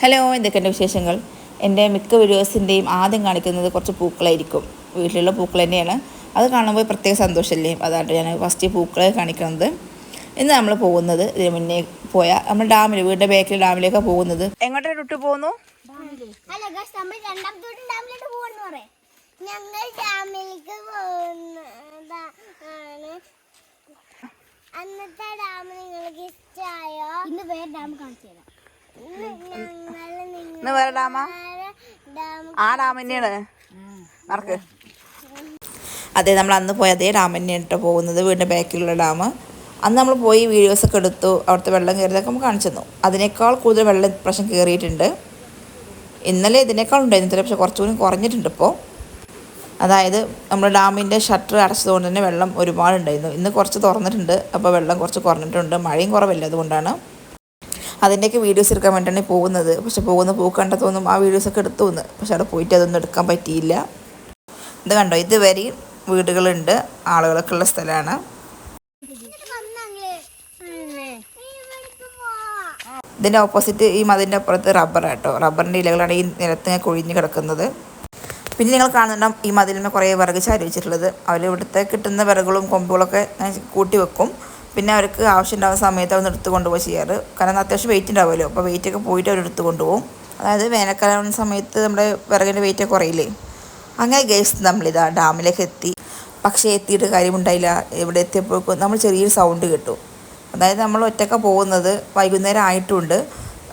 Hello എന്തൊക്കെയുണ്ട് വിശേഷങ്ങൾ? എന്റെ മിക്ക വീഡിയോസിന്റെയും ആദ്യം കാണിക്കുന്നത് കുറച്ച് പൂക്കളായിരിക്കും. വീട്ടിലുള്ള പൂക്കൾ തന്നെയാണ്. അത് കാണുമ്പോൾ പ്രത്യേക സന്തോഷമല്ലേ? അതാണ് ഞാൻ ഫസ്റ്റ് പൂക്കളെ കാണിക്കുന്നത്. ഇന്ന് നമ്മൾ പോകുന്നത് ഇതിന് മുന്നേ പോയ നമ്മൾ ഡാമിൽ വീടിന്റെ ബാക്കിൽ ഡാമിലേക്കാണ് പോകുന്നത്. എങ്ങോട്ടാണ് വിട്ടു പോകുന്നു? ഞങ്ങൾ ഡാമിലേക്ക് പോകുന്നതാണ് അന്നത്തെ ഡാം നിങ്ങൾക്ക് ഇഷ്ടമായോ ഇന്ന് വേറെ ഡാം കാണിച്ചു തരാം. ഇന്ന് വേറെ ഡാമാ? ആ ഡാം തന്നെയാണ് നടക്ക്. അതെ നമ്മൾ അന്ന് പോയ അതേ ഡാം തന്നെയാണ് പോകുന്നത്. വീടിന്റെ ബാക്കിലുള്ള ഡാം. അന്ന് നമ്മൾ പോയി വീഡിയോസൊക്കെ എടുത്തു. അവിടുത്തെ വെള്ളം കയറിയതൊക്കെ നമുക്ക് കാണിച്ചു തന്നു. അതിനേക്കാൾ കൂടുതൽ വെള്ളം പ്രശ്നം കയറിയിട്ടുണ്ട്. ഇന്നലെ ഇതിനേക്കാൾ ഉണ്ടായിരുന്നു പക്ഷെ കുറച്ചുകൂടി കുറഞ്ഞിട്ടുണ്ട് ഇപ്പോൾ അതായത് നമ്മൾ ഡാമിന്റെ ഷട്ടർ അടച്ചതുകൊണ്ട് തന്നെ വെള്ളം ഒരുപാടുണ്ടായിരുന്നു. ഇന്ന് കുറച്ച് തുറന്നിട്ടുണ്ട്. അപ്പോൾ വെള്ളം കുറച്ച് കുറഞ്ഞിട്ടുണ്ട്. മഴയും കുറവല്ല അതുകൊണ്ടാണ്. അതിന്റെയൊക്കെ വീഡിയോസ് എടുക്കാൻ വേണ്ടിയാണ് പോകുന്നത്. പക്ഷെ പോകുന്ന പോക്കണ്ട കണ്ടതൊന്നും ആ വീഡിയോസൊക്കെ എടുത്തു വന്ന് പക്ഷെ അവിടെ പോയിട്ട് അതൊന്നും എടുക്കാൻ പറ്റിയില്ല. ഇത് കണ്ടോ? ഇതുവരെ വീടുകളുണ്ട്. ആളുകളൊക്കെ ഉള്ള സ്ഥലമാണ്. ഇതിന്റെ ഓപ്പോസിറ്റ് ഈ മതിന്റെ അപ്പുറത്ത് റബ്ബർ കേട്ടോ. റബ്ബറിന്റെ ഇലകളാണ് ഈ നിലത്തിങ്ങനെ കൊഴിഞ്ഞ് കിടക്കുന്നത്. പിന്നെ നിങ്ങൾ കാണുന്നുണ്ടാവും ഈ മതിലിന് കുറേ വിറക് ചാരി വെച്ചിട്ടുള്ളത്. അവർ ഇവിടുത്തെ കിട്ടുന്ന വിറകുകളും കൊമ്പുകളൊക്കെ കൂട്ടി വെക്കും. പിന്നെ അവർക്ക് ആവശ്യം ഉണ്ടാകുന്ന സമയത്ത് അവർ എടുത്ത് കൊണ്ടുപോയി ചെയ്യാറ്. കാരണം അത്യാവശ്യം വെയിറ്റ് ഉണ്ടാവുമല്ലോ. അപ്പോൾ വെയിറ്റ് ഒക്കെ പോയിട്ട് അവർ എടുത്ത് കൊണ്ടുപോകും. അതായത് വേനൽക്കാലം സമയത്ത് നമ്മുടെ വിറകിന്റെ വെയിറ്റ് കുറയില്ലേ? അങ്ങനെ ഗേസ് നമ്മളിതാ ഡാമിലേക്ക് എത്തി. പക്ഷേ എത്തിയിട്ട് കാര്യമുണ്ടായില്ല. ഇവിടെ എത്തിയപ്പോഴേക്കും നമ്മൾ ചെറിയൊരു സൗണ്ട് കേട്ടു. അതായത് നമ്മൾ ഒറ്റക്ക പോകുന്നത് വൈകുന്നേരം ആയിട്ടുണ്ട്.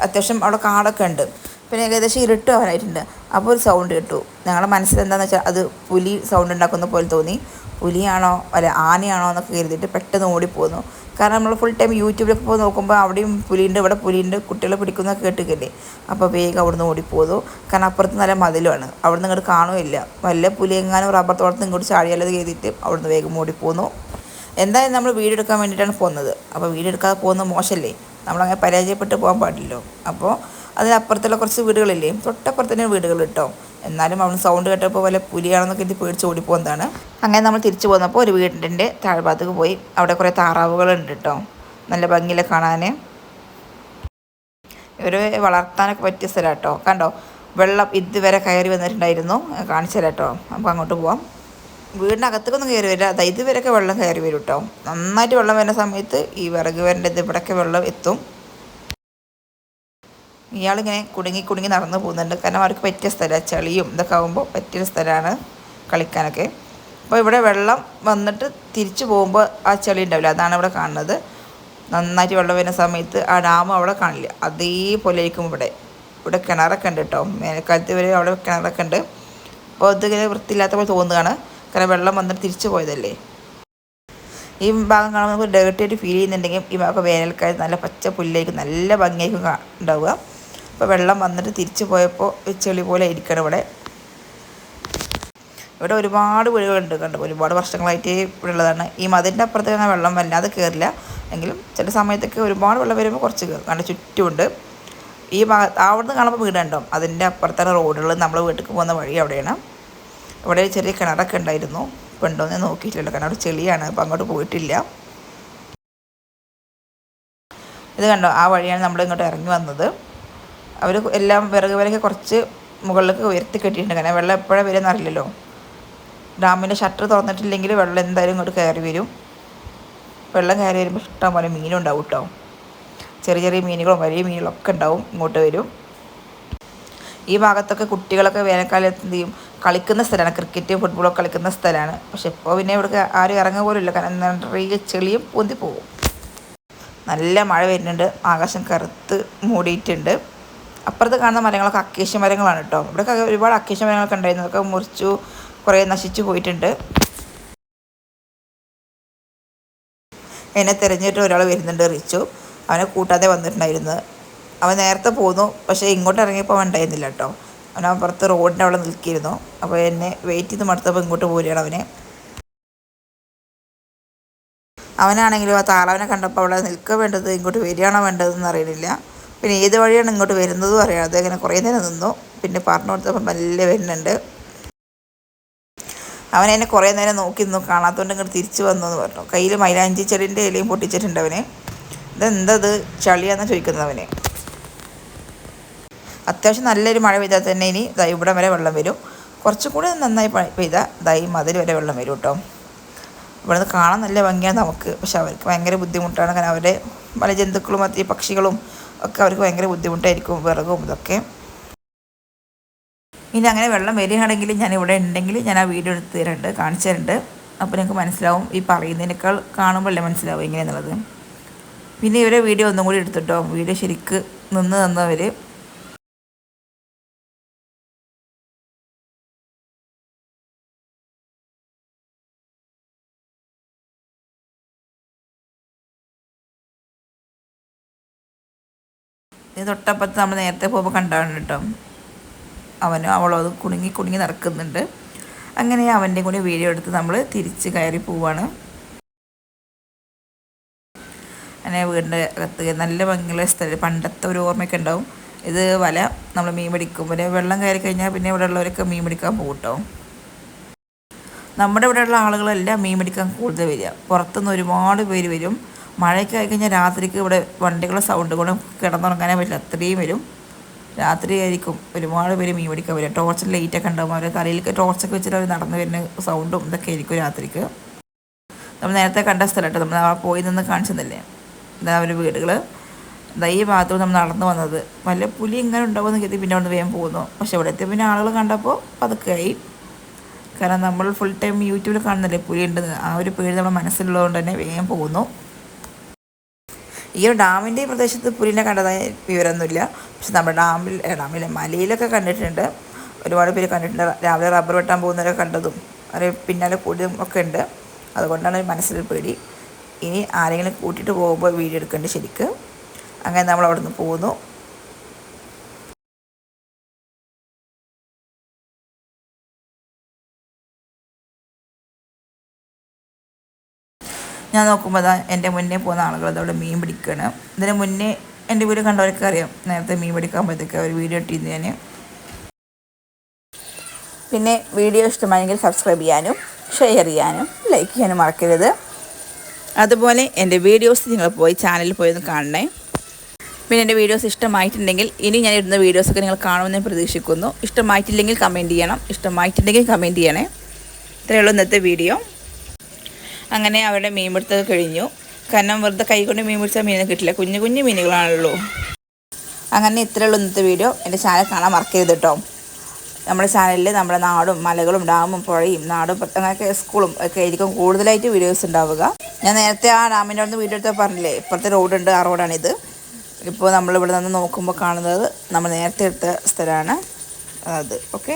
അത്യാവശ്യം അവിടെ കാടൊക്കെ ഉണ്ട്. പിന്നെ ഏകദേശം ഇരുട്ട് ആവാനായിട്ടുണ്ട് അപ്പോൾ ഒരു സൗണ്ട് കേട്ടു. ഞങ്ങളുടെ മനസ്സിൽ എന്താണെന്ന് വെച്ചാൽ അത് പുലി സൗണ്ട് ഉണ്ടാക്കുന്ന പോലെ തോന്നി. പുലിയാണോ അല്ല ആനയാണോ എന്നൊക്കെ കരുതിയിട്ട് പെട്ടെന്ന് ഓടിപ്പോന്നു. കാരണം നമ്മൾ ഫുൾ ടൈം യൂട്യൂബിലൊക്കെ പോയി നോക്കുമ്പോൾ അവിടെയും പുലിയുണ്ട് ഇവിടെ പുലിയുണ്ട് കുട്ടികളെ പിടിക്കുന്നൊക്കെ കേട്ടിട്ടില്ലേ അപ്പോൾ വേഗം അവിടുന്ന് ഓടിപ്പോന്നു. കാരണം അപ്പുറത്ത് നല്ല മതിലുമാണ്. അവിടുന്ന് ഇങ്ങോട്ട് കാണുമില്ല വല്ല പുലി എങ്ങാനും റബ്ബർ തോട്ടത്തിൽ ഇങ്ങോട്ട് ചാടിയാലത് കരുതിയിട്ട് അവിടുന്ന് വേഗം ഓടിപ്പോന്നു. എന്തായാലും നമ്മൾ വീഡിയോ എടുക്കാൻ വേണ്ടിയിട്ടാണ് പോകുന്നത്. അപ്പോൾ വീഡിയോ എടുക്കാതെ പോകുന്നത് മോശമല്ലേ? നമ്മളങ്ങനെ പരാജയപ്പെട്ട് പോകാൻ പാടില്ലല്ലോ. അപ്പോൾ അതിനപ്പുറത്തുള്ള കുറച്ച് വീടുകളില്ലേ? തൊട്ടപ്പുറത്ത് തന്നെ വീടുകൾ കേട്ടോ. എന്നാലും അവൾ സൗണ്ട് കേട്ടപ്പോൾ വല്ല പുലിയാണെന്നൊക്കെ എനിക്ക് പേടിച്ച് ഓടിപ്പോകുന്നതാണ്. അങ്ങനെ നമ്മൾ തിരിച്ചു പോന്നപ്പോൾ ഒരു വീടിന്റെ താഴ്ഭാഗത്തേക്ക് പോയി. അവിടെ കുറേ താറാവുകളുണ്ട് കേട്ടോ. നല്ല ഭംഗിയിലെ കാണാൻ ഇവർ വളർത്താനൊക്കെ പറ്റിയ സ്ഥലം കേട്ടോ. കണ്ടോ? വെള്ളം ഇതുവരെ കയറി വന്നിട്ടുണ്ടായിരുന്നു. കാണിച്ചു തരാം നമുക്ക് അങ്ങോട്ട് പോവാം. വീടിനകത്തേക്കൊന്നും കയറി വരില്ല. അത് ഇതുവരെയൊക്കെ വെള്ളം കയറി വരും കേട്ടോ. നന്നായിട്ട് വെള്ളം വരുന്ന സമയത്ത് ഈ വിറക് വരേണ്ടത് ഇവിടെയൊക്കെ വെള്ളം എത്തും. ഇയാളിങ്ങനെ കുടുങ്ങി കുടുങ്ങി നടന്നു പോകുന്നുണ്ട്. കാരണം അവർക്ക് പറ്റിയ സ്ഥലമാണ് ചളിയും ഇതൊക്കെ ആകുമ്പോൾ പറ്റിയ സ്ഥലമാണ് കളിക്കാനൊക്കെ. അപ്പോൾ ഇവിടെ വെള്ളം വന്നിട്ട് തിരിച്ചു പോകുമ്പോൾ ആ ചെളി ഉണ്ടാവില്ല. അതാണ് ഇവിടെ കാണുന്നത്. നന്നായിട്ട് വെള്ളം വരുന്ന സമയത്ത് ആ ഡാം അവിടെ കാണില്ല. അതേപോലെ ആയിരിക്കും ഇവിടെ. ഇവിടെ കിണറൊക്കെ ഉണ്ട് കേട്ടോ. വേനൽക്കാലത്ത് വരെ അവിടെ കിണറൊക്കെ ഉണ്ട്. അപ്പോൾ ഇതിങ്ങനെ വൃത്തിയില്ലാത്ത പോലെ തോന്നുകയാണ്. കാരണം വെള്ളം വന്നിട്ട് തിരിച്ചു പോയതല്ലേ. ഈ ഭാഗം കാണുമ്പോൾ നമുക്ക് ഡേർട്ടി ആയിട്ട് ഫീൽ ചെയ്യുന്നുണ്ടെങ്കിൽ ഈ ഭാഗം വേനൽക്കാലത്ത് നല്ല പച്ച പുല്ലായിരിക്കും. നല്ല ഭംഗിയായിരിക്കും ഉണ്ടാവുക. അപ്പോൾ വെള്ളം വന്നിട്ട് തിരിച്ചു പോയപ്പോൾ ചെളി പോലെ ഇരിക്കണം ഇവിടെ. ഇവിടെ ഒരുപാട് വീടുകളുണ്ട് കണ്ടു? ഒരുപാട് വർഷങ്ങളായിട്ട് ഇവിടെ ഉള്ളതാണ്. ഈ മതിന്റെ അപ്പുറത്ത് അങ്ങനെ വെള്ളം വല്ലാതെ കയറില്ല എങ്കിലും ചില സമയത്തൊക്കെ ഒരുപാട് വെള്ളം വരുമ്പോൾ കുറച്ച് കയറും കണ്ട് ചുറ്റുമുണ്ട്. ഈ ഭാഗത്ത് അവിടുന്ന് കാണുമ്പോൾ വീടുണ്ടോ അതിന്റെ അപ്പുറത്താണ് റോഡുകൾ. നമ്മൾ വീട്ടിൽ പോകുന്ന വഴി അവിടെയാണ്. ഇവിടെ ചെറിയ കിണറൊക്കെ ഉണ്ടായിരുന്നു. ഇപ്പം ഉണ്ടോയെന്ന് നോക്കിയിട്ടില്ല. കാരണം അവിടെ ചെളിയാണ്. അപ്പം അങ്ങോട്ട് പോയിട്ടില്ല. ഇത് കണ്ടോ? ആ വഴിയാണ് നമ്മൾ ഇങ്ങോട്ട് ഇറങ്ങി വന്നത്. അവർ എല്ലാം വിറക് വിലക്ക് കുറച്ച് മുകളിലേക്ക് ഉയർത്തി കെട്ടിയിട്ടുണ്ട്. കാരണം വെള്ളം എപ്പോഴാണ് വരുമെന്ന് അറിയില്ലല്ലോ ഡാമിന്റെ ഷട്ടർ തുറന്നിട്ടില്ലെങ്കിൽ വെള്ളം എന്തായാലും ഇങ്ങോട്ട് കയറി വരും. വെള്ളം കയറി വരുമ്പോൾ ഇഷ്ടം പോലെ മീനുണ്ടാവും കേട്ടോ. ചെറിയ ചെറിയ മീനുകളും വലിയ മീനുകളും മീനുകളൊക്കെ ഉണ്ടാവും ഇങ്ങോട്ട് വരും. ഈ ഭാഗത്തൊക്കെ കുട്ടികളൊക്കെ വേനൽക്കാലത്ത് എന്ത് ചെയ്യും? കളിക്കുന്ന സ്ഥലമാണ്. ക്രിക്കറ്റ് ഫുട്ബോളൊക്കെ കളിക്കുന്ന സ്ഥലമാണ്. പക്ഷെ ഇപ്പോൾ പിന്നെ ഇവിടെ ആരും ഇറങ്ങുക പോലും ഇല്ല. കാരണം നിറയെ ചെളിയും പൊന്തി പോകും. നല്ല മഴ വരുന്നുണ്ട്. ആകാശം കറുത്ത് മൂടിയിട്ടുണ്ട്. അപ്പുറത്ത് കാണുന്ന മരങ്ങളൊക്കെ അക്കേഷ്യ മരങ്ങളാണ് കേട്ടോ. ഇവിടെയൊക്കെ ഒരുപാട് അക്കേഷ്യ മരങ്ങളൊക്കെ ഉണ്ടായിരുന്നു. അതൊക്കെ മുറിച്ചു കുറേ നശിച്ചു പോയിട്ടുണ്ട്. എന്നെ തിരഞ്ഞിട്ട് ഒരാൾ വരുന്നുണ്ട് റിച്ചു. അവനെ കൂട്ടാതെ വന്നിട്ടുണ്ടായിരുന്നു. അവൻ നേരത്തെ പോന്നു പക്ഷേ ഇങ്ങോട്ട് ഇറങ്ങിയപ്പോൾ അവൻ ഉണ്ടായിരുന്നില്ല കേട്ടോ. അവൻ അപ്പുറത്ത് റോഡിന്റെ അവിടെ നിൽക്കിയിരുന്നു. അപ്പോൾ എന്നെ വെയിറ്റ് ചെയ്ത് മടുത്തപ്പോൾ ഇങ്ങോട്ട് പോരുകയാണ് അവനെ. അവനാണെങ്കിലും ആ താറാവിനെ കണ്ടപ്പോൾ അവിടെ നിൽക്കുക വേണ്ടത് ഇങ്ങോട്ട് വരികയാണോ വേണ്ടതെന്ന് അറിയണില്ല. പിന്നെ ഏത് വഴിയാണ് ഇങ്ങോട്ട് വരുന്നതും അറിയാതെ ഇങ്ങനെ കുറേ നേരം നിന്നു. പിന്നെ പറഞ്ഞു കൊടുത്തപ്പോൾ മെല്ലെ വരുന്നുണ്ട്. അവൻ കുറേ നേരം നോക്കി നിന്നു. കാണാത്തതുകൊണ്ട് ഇങ്ങോട്ട് തിരിച്ചു വന്നു എന്ന് പറഞ്ഞു. കയ്യിൽ മൈലാഞ്ചി ചെടിന്റെ ഇലയും പൊട്ടിച്ചിട്ടുണ്ട് അവന്. ഇതെന്തത്? ചളിയാന്ന് ചോദിക്കുന്നത് അവന്. അത്യാവശ്യം നല്ലൊരു മഴ പെയ്താൽ തന്നെ ഇനി ദാ ഇവിടെ വരെ വെള്ളം വരും. കുറച്ചും കൂടി നന്നായി പെയ്താൽ ദാ മതിൽ വരെ വെള്ളം വരും കേട്ടോ. ഇവിടെ നിന്ന് കാണാൻ നല്ല ഭംഗിയാണ് നമുക്ക്. പക്ഷെ അവർക്ക് ഭയങ്കര ബുദ്ധിമുട്ടാണ്. കാരണം അവരുടെ പല ജന്തുക്കളും മറ്റ് പക്ഷികളും ഒക്കെ അവർക്ക് ഭയങ്കര ബുദ്ധിമുട്ടായിരിക്കും വിറകും ഇതൊക്കെ. ഇനി അങ്ങനെ വെള്ളം വരികയാണെങ്കിൽ ഞാൻ ഇവിടെ ഉണ്ടെങ്കിൽ ഞാൻ ആ വീഡിയോ എടുത്ത് തരുന്നുണ്ട് കാണിച്ചു തരുന്നുണ്ട് അപ്പോൾ നിങ്ങൾക്ക് മനസ്സിലാവും ഈ പറയുന്നതിനേക്കാൾ കാണുമ്പോഴല്ലേ മനസ്സിലാവും ഇങ്ങനെയെന്നുള്ളത്. പിന്നെ ഇവരെ വീഡിയോ ഒന്നും കൂടി എടുത്തിട്ടോ? വീഡിയോ ശരിക്ക് നിന്ന് തന്നവർ ഇത് തൊട്ടപ്പുറത്ത് നമ്മൾ നേരത്തെ പോകുമ്പോൾ കണ്ടാണ് കേട്ടോ അവനും അവളും അത് കുടുങ്ങി കുടുങ്ങി നടക്കുന്നുണ്ട്. അങ്ങനെ അവന്റെ കൂടി വീഡിയോ എടുത്ത് നമ്മൾ തിരിച്ച് കയറി പോവാണ്. അങ്ങനെ വീടിന്റെ അകത്ത് നല്ല ഭംഗിയുള്ള സ്ഥലം പണ്ടത്തെ ഒരു ഓർമ്മയൊക്കെ ഉണ്ടാവും. ഇത് വല നമ്മൾ മീൻ പിടിക്കും. പിന്നെ വെള്ളം കയറി കഴിഞ്ഞാൽ പിന്നെ ഇവിടെ ഉള്ളവരൊക്കെ മീൻ പിടിക്കാൻ പോകും നമ്മുടെ ഇവിടെയുള്ള ആളുകളെല്ലാം മീൻ പിടിക്കാൻ കൂടുതൽ വരിക. പുറത്തുനിന്ന് ഒരുപാട് പേര് വരും. മഴയൊക്കെ ആയി കഴിഞ്ഞാൽ രാത്രിക്ക് ഇവിടെ വണ്ടികളുടെ സൗണ്ട് കൊണ്ട് കിടന്നുറങ്ങാനേ പറ്റില്ല. അത്രയും വരും. രാത്രി ആയിരിക്കും ഒരുപാട് പേര് മീൻ പിടിക്കാൻ വരും ടോർച്ച് ലൈറ്റൊക്കെ ഉണ്ടാകും അവരുടെ തലയിലേക്ക് ടോർച്ചൊക്കെ വെച്ചിട്ട് അവർ നടന്നു വരുന്ന സൗണ്ടും ഇതൊക്കെ ആയിരിക്കും രാത്രിക്ക്. നമ്മൾ നേരത്തെ കണ്ട സ്ഥലമായിട്ട് നമ്മൾ അവിടെ പോയി നിന്ന് കാണിച്ചതല്ലേ? എന്താ അവർ വീടുകൾ എന്താ ഈ ഭാഗത്തൂടെ നമ്മൾ നടന്നു വന്നത്. വല്ല പുലി ഇങ്ങനെ ഉണ്ടാവുമെന്ന് കരുതി പിന്നെ അവിടെ വേഗം പോകുന്നു പക്ഷേ ഇവിടെ എത്തിയ പിന്നെ ആളുകൾ കണ്ടപ്പോൾ പതുക്കെയായി കാരണം നമ്മൾ ഫുൾ ടൈം യൂട്യൂബിൽ കാണുന്നില്ലേ പുലി ഉണ്ടെന്ന്? ആ ഒരു പേര് നമ്മുടെ മനസ്സിലുള്ളതുകൊണ്ട് തന്നെ വേഗം പോകുന്നു ഈ ഒരു ഡാമിന്റെ ഈ പ്രദേശത്ത് പുലിനെ കണ്ടതായ വിവരമൊന്നുമില്ല. പക്ഷെ നമ്മുടെ ഡാമിൽ ഡാമിലെ മലയിലൊക്കെ കണ്ടിട്ടുണ്ട്. ഒരുപാട് പേര് കണ്ടിട്ടുണ്ട്. രാവിലെ റബ്ബർ വെട്ടാൻ പോകുന്നവരൊക്കെ കണ്ടതും. അവർ പിന്നാലെ കൂടിയതും ഒക്കെ ഉണ്ട്. അതുകൊണ്ടാണ് മനസ്സിൽ പേടി. ഇനി ആരെങ്കിലും കൂട്ടിയിട്ട് പോകുമ്പോൾ വീഡിയോ എടുക്കേണ്ടത് ശരിക്ക്. അങ്ങനെ നമ്മൾ അവിടെ നിന്ന് പോകുന്നു. ഞാൻ നോക്കുമ്പോൾ അതാ എന്റെ മുന്നേ പോകുന്ന ആളുകൾ അതവിടെ മീൻ പിടിക്കുകയാണ് ഇതിന് മുന്നേ എന്റെ വീട് കണ്ടവരൊക്കെ അറിയാം. നേരത്തെ മീൻ പിടിക്കാൻ അവർ വീഡിയോ ഇട്ടിരുന്നു ഞാൻ പിന്നെ വീഡിയോ ഇഷ്ടമായെങ്കിൽ സബ്സ്ക്രൈബ് ചെയ്യാനും ഷെയർ ചെയ്യാനും ലൈക്ക് ചെയ്യാനും മറക്കരുത്. അതുപോലെ എന്റെ വീഡിയോസ് നിങ്ങൾ പോയി ചാനലിൽ പോയി ഒന്ന് കാണണേ. പിന്നെ എന്റെ വീഡിയോസ് ഇഷ്ടമായിട്ടുണ്ടെങ്കിൽ ഇനി ഞാൻ ഇടുന്ന വീഡിയോസൊക്കെ നിങ്ങൾ കാണുമെന്ന് പ്രതീക്ഷിക്കുന്നു. ഇഷ്ടമായിട്ടില്ലെങ്കിൽ കമന്റ് ചെയ്യണം. ഇഷ്ടമായിട്ടുണ്ടെങ്കിൽ കമന്റ് ചെയ്യണേ. ഇത്രയേ ഉള്ളൂ ഇന്നത്തെ വീഡിയോ. അങ്ങനെ അവിടെ മീൻ പിടുത്തത് കഴിഞ്ഞു. കാരണം വെറുതെ കൈ കൊണ്ട് മീൻ പിടിച്ചാൽ മീനെ കിട്ടില്ല. കുഞ്ഞു കുഞ്ഞു മീനുകളാണല്ലോ. അങ്ങനെ ഇത്രയുള്ള ഇന്നത്തെ വീഡിയോ. എന്റെ ചാനൽ കാണാൻ മറക്കരുത് കേട്ടോ നമ്മുടെ ചാനലിൽ നമ്മുടെ നാടും മലകളും ഡാമും പുഴയും നാടും അങ്ങനെയൊക്കെ സ്കൂളും ഒക്കെ ആയിരിക്കും കൂടുതലായിട്ട് വീഡിയോസ് ഉണ്ടാവുക. ഞാൻ നേരത്തെ ആ ഡാമിന്റെ അവിടെ വീഡിയോ എടുത്താൽ പറഞ്ഞില്ലേ? ഇപ്പുറത്തെ റോഡുണ്ട് ആ റോഡാണിത് ഇപ്പോൾ നമ്മളിവിടെ നിന്ന് നോക്കുമ്പോൾ കാണുന്നത് നമ്മൾ നേരത്തെ എടുത്ത സ്ഥലമാണ്. അത് ഓക്കെ.